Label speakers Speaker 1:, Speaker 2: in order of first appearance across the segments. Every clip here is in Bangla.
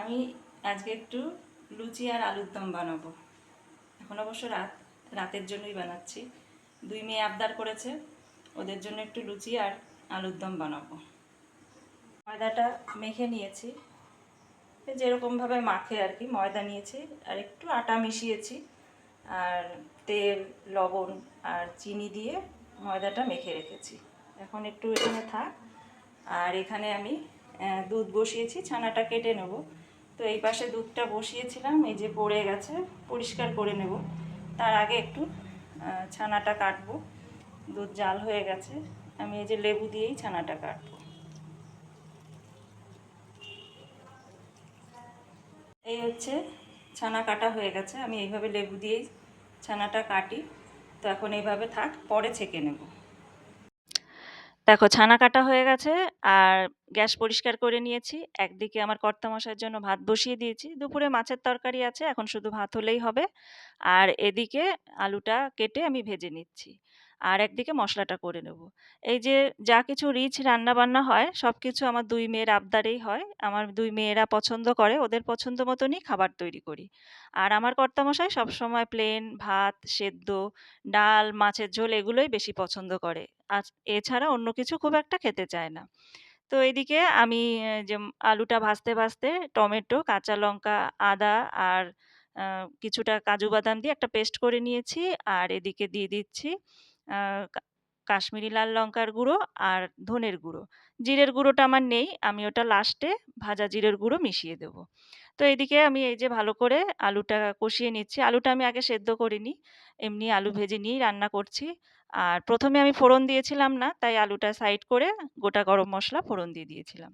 Speaker 1: আমি আজকে একটু লুচি আর আলুর দম বানাবো। এখন অবশ্য রাত, রাতের জন্যই বানাচ্ছি। দুই মেয়ে আবদার করেছে, ওদের জন্য একটু লুচি আর আলুর দম বানাবো। ময়দাটা মেখে নিয়েছি। যেরকমভাবে মাখে আর কি, ময়দা নিয়েছি আর একটু আটা মিশিয়েছি। আর তেল, লবণ আর চিনি দিয়ে ময়দাটা মেখে রেখেছি। এখন একটু এখানে থাক। আর এখানে আমি দুধ বসিয়েছি, ছানাটা কেটে নেব। তো এই পাশে দুধটা বসিয়েছিলাম, এই যে পড়ে গেছে, পরিষ্কার করে নেব। তার আগে একটু ছানাটা কাটবো। দুধ জাল হয়ে গেছে, আমি এই যে লেবু দিয়েই ছানাটা কাটবো। এই হচ্ছে, ছানা কাটা হয়ে গেছে, আমি এইভাবে লেবু দিয়েই ছানাটা কাটি। তো এখন এইভাবে থাক, পরে ছেঁকে নেব। দেখো ছানা কাটা হয়ে গেছে, আর গ্যাস পরিষ্কার করে নিয়েছি। একদিকে আমার কর্তামশাইয়ের জন্য ভাত বসিয়ে দিয়েছি। দুপুরে মাছের তরকারি আছে, এখন শুধু ভাত হলেই হবে। আর এদিকে আলুটা কেটে আমি ভেজে নিচ্ছি। আর একদিকে মশলাটা করে নেব। এই যে যা কিছু রিচ রান্না বান্না হয় সব কিছু আমার দুই মেয়ের আবদারেই হয়। আমার দুই মেয়েরা পছন্দ করে, ওদের পছন্দ মতনই খাবার তৈরি করি। আর আমার কর্তামশাই সবসময় প্লেন ভাত, সেদ্ধ, ডাল, মাছের ঝোল এগুলোই বেশি পছন্দ করে। আর এছাড়া অন্য কিছু খুব একটা খেতে চায় না। তো এদিকে আমি যে আলুটা ভাজতে ভাজতে টমেটো, কাঁচা লঙ্কা, আদা আর কিছুটা কাজু বাদাম দিয়ে একটা পেস্ট করে নিয়েছি। আর এদিকে দিয়ে দিচ্ছি কা- কাশ্মীরি লাল লঙ্কার গুঁড়ো আর ধনের গুঁড়ো। জিরের গুঁড়োটা আমার নেই আমি ওটা লাস্টে ভাজা জিরের গুঁড়ো মিশিয়ে দেবো। তো এদিকে আমি এই যে ভালো করে আলুটা কষিয়ে নিচ্ছি। আলুটা আমি আগে সেদ্ধ করিনি এমনি আলু ভেজে নিয়েই রান্না করছি। আর প্রথমে আমি ফোড়ন দিয়েছিলাম না তাই আলুটা সাইড করে গোটা গরম মশলা ফোড়ন দিয়ে দিয়েছিলাম।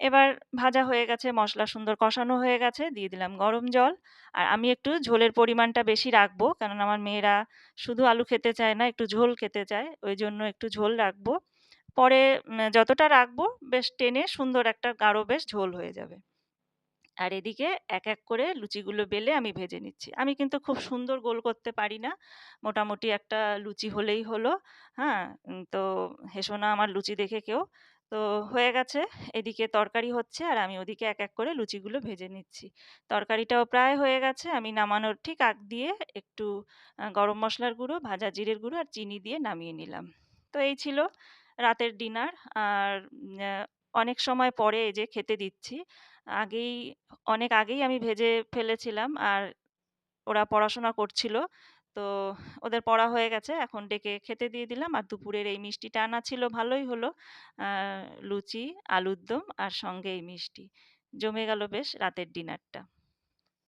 Speaker 1: এবার ভাজা হয়ে গেছে, মশলা সুন্দর কষানো হয়ে গেছে, দিয়ে দিলাম গরম জল। আর আমি একটু ঝোলের পরিমাণটা বেশি রাখব কারণ আমার মেয়েরা শুধু আলু খেতে চায় না, একটু ঝোল খেতে চায়, ওই জন্য একটু ঝোল রাখব। পরে যতটা রাখব, বেশ টেনে সুন্দর একটা গাঢ় বেশ ঝোল হয়ে যাবে। আর এদিকে এক এক করে লুচিগুলো বেলে আমি ভেজে নিচ্ছি। আমি কিন্তু খুব সুন্দর গোল করতে পারি না, মোটামুটি একটা লুচি হলেই হলো হ্যাঁ? তো হেসো না আমার লুচি দেখে কেউ। তো হয়ে গেছে। এদিকে তরকারি হচ্ছে আর আমি ওদিকে এক এক করে লুচিগুলো ভেজে নিচ্ছি। তরকারিটাও প্রায় হয়ে গেছে। আমি নামানোর ঠিক আগ দিয়ে একটু গরম মশলার গুঁড়ো, ভাজা জিরের গুঁড়ো আর চিনি দিয়ে নামিয়ে নিলাম। তো এই ছিল রাতের ডিনার। আর অনেক সময় পরে এই যে খেতে দিচ্ছি, আগেই, অনেক আগেই আমি ভেজে ফেলেছিলাম। আর ওরা পড়াশোনা করছিল। তো ওদের পড়া হয়ে গেছে। এখন ডেকে খেতে দিয়ে দিলাম। আর দুপুরের এই মিষ্টিটা আনা ছিল ভালোই হলো। লুচি, আলুর দম আর সঙ্গে এই মিষ্টি। জমে গেল বেশ রাতের ডিনারটা।